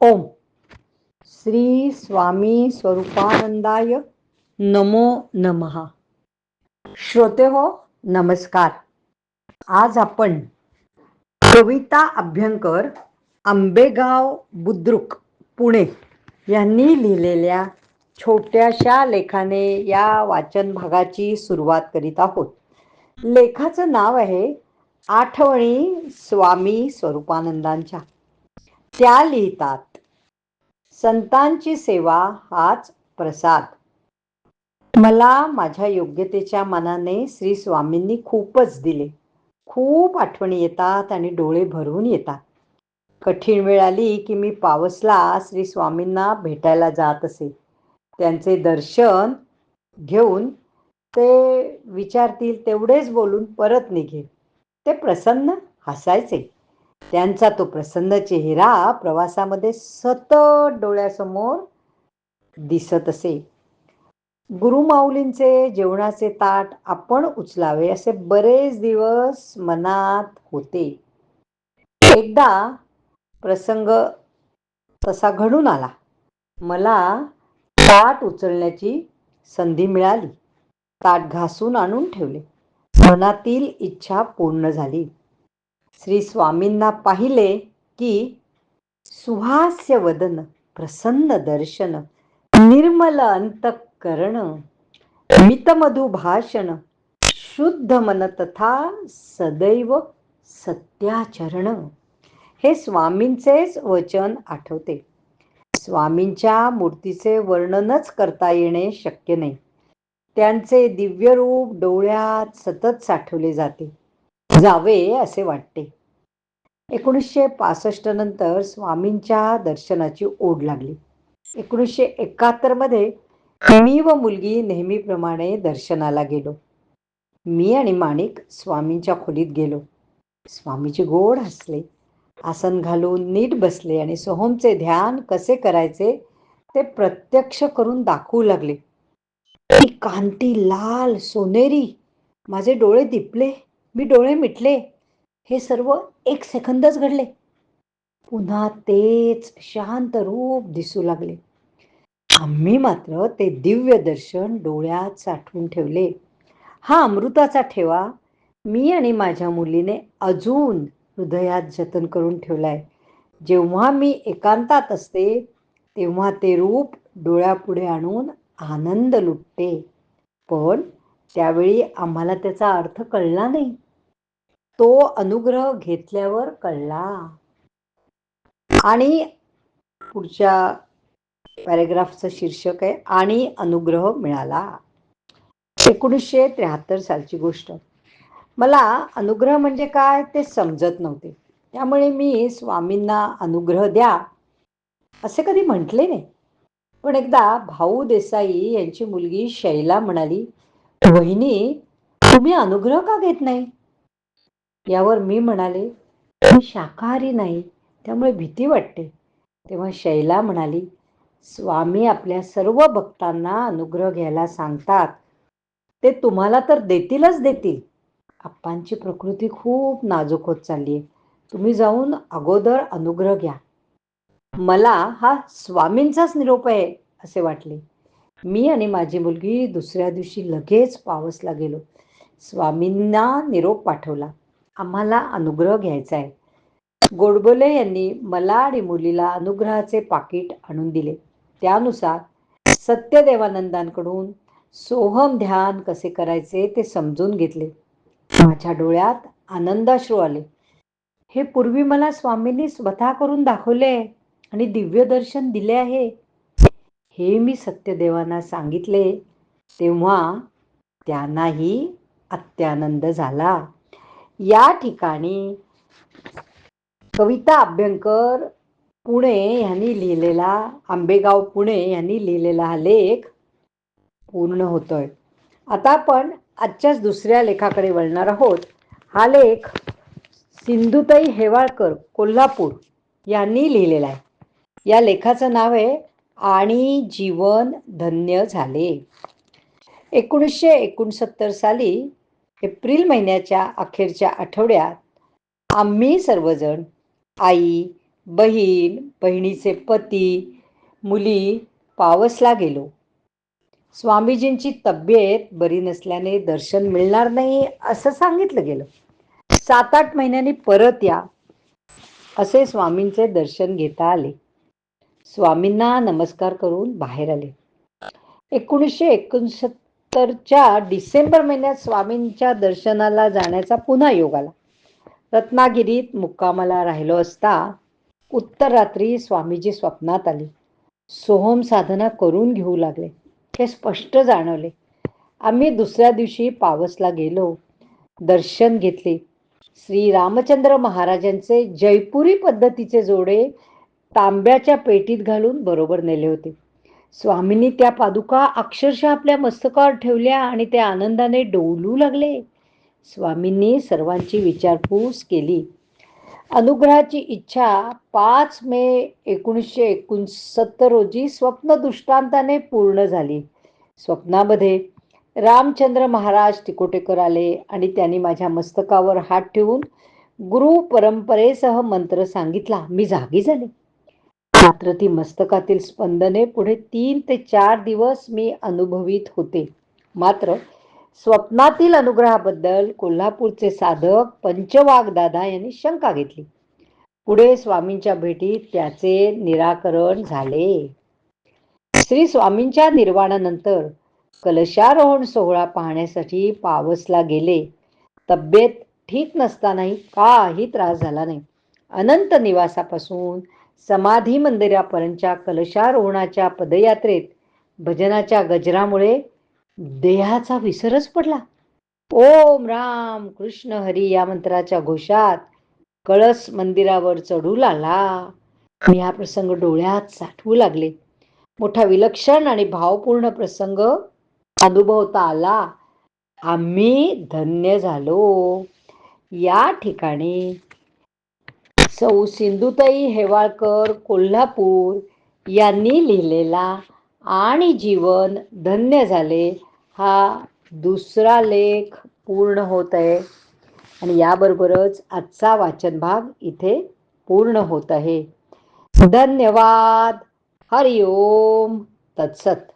ओम. श्री स्वामी स्वरूपानंदाय नमो नमहा श्रोते हो नमस्कार. आज आपण कविता अभ्यंकर आंबेगाव बुद्रुक पुणे यांनी लिहिलेल्या छोट्याशा लेखाने या वाचन भागाची सुरुवात करीत आहोत. लेखाचं नाव आहे आठवणी स्वामी स्वरूपानंदांच्या. त्या लिहितात. संतांची सेवा हाच प्रसाद. मला माझ्या योग्यतेच्या मनाने श्री स्वामींनी खूपच दिले. खूप आठवणी येतात आणि डोळे भरून येतात. कठीण वेळ आली की मी पावसला श्री स्वामींना भेटायला जात असे. त्यांचे दर्शन घेऊन ते विचारतील तेवढेच बोलून परत निघे ते प्रसन्न हसायचे. त्यांचा तो प्रसन्न चेहरा प्रवासामध्ये सतत डोळ्यासमोर दिसत असे. गुरुमाऊलींचे जेवणाचे ताट आपण उचलावे असे बरेच दिवस मनात होते. एकदा प्रसंग तसा घडून आला. मला ताट उचलण्याची संधी मिळाली. ताट घासून आणून ठेवले. मनातील इच्छा पूर्ण झाली. श्री स्वामींना पाहिले की सुहास्य वदन प्रसन्न दर्शन निर्मल अंतकरण मितमधु भाषण शुद्ध मन तथा सदैव सत्याचरण. हे स्वामींचेच वचन आठवते. स्वामींच्या मूर्तीचे वर्णनच करता येणे शक्य नाही. त्यांचे दिव्य रूप डोळ्यात सतत साठवले जाते. जावे असे वाटते. एकोणीसशे पासष्ट नंतर स्वामींच्या दर्शनाची ओढ लागली. एकोणीसशे एकाहत्तरमध्ये मी व मुलगी नेहमीप्रमाणे दर्शनाला गेलो. मी आणि माणिक स्वामींच्या खोलीत गेलो. स्वामीजी गोड हसले. आसन घालून नीट बसले आणि सोहमचे ध्यान कसे करायचे ते प्रत्यक्ष करून दाखवू लागले. ती कांती लाल सोनेरी माझे डोळे दिपले. मी डोळे मिटले. हे सर्व एक सेकंदच घडले. पुन्हा तेच शांत रूप दिसू लागले. आम्ही मात्र ते दिव्य दर्शन डोळ्यात साठवून ठेवले. हा अमृताचा ठेवा. मी आणि माझ्या मुलीने अजून हृदयात जतन करून ठेवलाय. जेव्हा मी एकांतात असते तेव्हा ते रूप डोळ्यापुढे आणून आनंद लुटते. पण त्यावेळी आम्हाला त्याचा अर्थ कळला नाही. तो अनुग्रह घेतल्यावर कळला. आणि पुढच्या पॅरेग्राफचं शीर्षक आहे आणि अनुग्रह मिळाला. एकोणीसशे त्र्याहत्तर सालची गोष्ट. मला अनुग्रह म्हणजे काय ते समजत नव्हते. त्यामुळे मी स्वामींना अनुग्रह द्या असे कधी म्हटले नाही. पण एकदा भाऊ देसाई यांची मुलगी शैला म्हणाली वहिनी तुम्ही अनुग्रह का घेत नाही? यावर मी म्हणाले मी शाकाहारी नाही त्यामुळे भीती वाटते. तेव्हा शैला म्हणाली स्वामी आपल्या सर्व भक्तांना अनुग्रह घ्यायला सांगतात. ते तुम्हाला तर देतीलच देतील. आप्पांची प्रकृती खूप नाजूक होत चालली आहे. तुम्ही जाऊन अगोदर अनुग्रह घ्या. मला हा स्वामींचाच निरोप आहे असे वाटले. मी आणि माझी मुलगी दुसऱ्या दिवशी लगेच पावसला गेलो. स्वामींना निरोप पाठवला. आम्हाला अनुग्रह घ्यायचा आहे. गोडबोले यांनी मला आणि मुलीला अनुग्रहाचे पाकिट आणून दिले. त्यानुसार सत्यदेवानंदांकडून सोहम ध्यान कसे करायचे ते समजून घेतले. माझ्या डोळ्यात आनंदाश्रू आले. हे पूर्वी मला स्वामींनी स्वतः करून दाखवले आणि दिव्य दर्शन दिले आहे. हे मी सत्यदेवांना सांगितले तेव्हा त्यांनाही अत्यानंद झाला. या ठिकाणी कविता अभ्यंकर पुणे यांनी लिहिलेला आंबेगाव पुणे यांनी लिहिलेला हा लेख पूर्ण होतोय. आता आपण आजच्याच दुसऱ्या लेखाकडे वळणार आहोत. हा लेख सिंधुताई हेवाळकर कोल्हापूर यांनी लिहिलेला आहे. या लेखाचं नाव आहे आणि जीवन धन्य झाले. एकोणीसशे एकोणसत्तर साली एप्रिल महिन्याच्या अखेरच्या आठवड्यात आम्ही सर्वजण आई बहीण बहिणीचे पती मुली पावसला गेलो. स्वामीजींची तब्येत बरी नसल्याने दर्शन मिळणार नाही असं सांगितलं गेलं. सात आठ महिन्यांनी परत या असे स्वामींचे दर्शन घेता आले. स्वामींना नमस्कार करून बाहेर आले. एकोणीसशे एकोणसत्तरच्या डिसेंबर महिन्यात स्वामींच्या दर्शनाला जाण्याचा पुन्हा योग आला. रत्नागिरीत मुक्कामाला राहिलो असता उत्तर रात्री स्वामीजी स्वप्नात आली. सोहम साधना करून घेऊ लागले. हे स्पष्ट जाणवले. आम्ही दुसऱ्या दिवशी पावसला गेलो. दर्शन घेतले. श्री रामचंद्र महाराजांचे जयपुरी पद्धतीचे जोडे तांब्याच्या पेटीत घालून बरोबर नेले होते. स्वामींनी त्या पादुका अक्षरशः आपल्या मस्तकावर ठेवल्या आणि ते आनंदाने डोलू लागले. स्वामींनी सर्वांची विचारपूस केली. अनुग्रहाची इच्छा पाच मे एकोणीसशे एकोणसत्तर रोजी स्वप्न दृष्टांताने पूर्ण झाली. स्वप्नामध्ये रामचंद्र महाराज तिकोटेकर आले आणि त्यांनी माझ्या मस्तकावर हात ठेवून गुरु परंपरेसह मंत्र सांगितला. मी जागी झाले. मात्र ती मस्तकातील स्पंदने पुढे तीन ते चार दिवस मी अनुभवित होते. मात्र स्वप्नातील अनुग्रहाबद्दल कोल्हापूरचे साधक पंचवाग दादा यांनी शंका घेतली. पुढे स्वामींच्या भेटीत त्याचे निराकरण झाले. श्री स्वामींच्या निर्वाणानंतर कलशारोहण सोहळा पाहण्यासाठी पावसला गेले. तब्येत ठीक नसतानाही काही त्रास झाला नाही. अनंत निवासापासून समाधी मंदिरापर्यंतच्या कलशारोहणाच्या पदयात्रेत भजनाच्या गजरामुळे देहाचा विसरच पडला. ओम राम कृष्ण हरी या मंत्राच्या घोषात कळस मंदिरावर चढू लागला. मी हा प्रसंग डोळ्यात साठवू लागले. मोठा विलक्षण आणि भावपूर्ण प्रसंग अनुभवता आला. आम्ही धन्य झालो. या ठिकाणी सौ सिंधुताई हेवाळकर कोल्हापूर यांनी लिहिलेला आणि जीवन धन्य झाले हा दुसरा लेख पूर्ण होत आहे. आणि याबरोबरच आजचा वाचन भाग इथे पूर्ण होत आहे. धन्यवाद. हरिओम. तत्सत.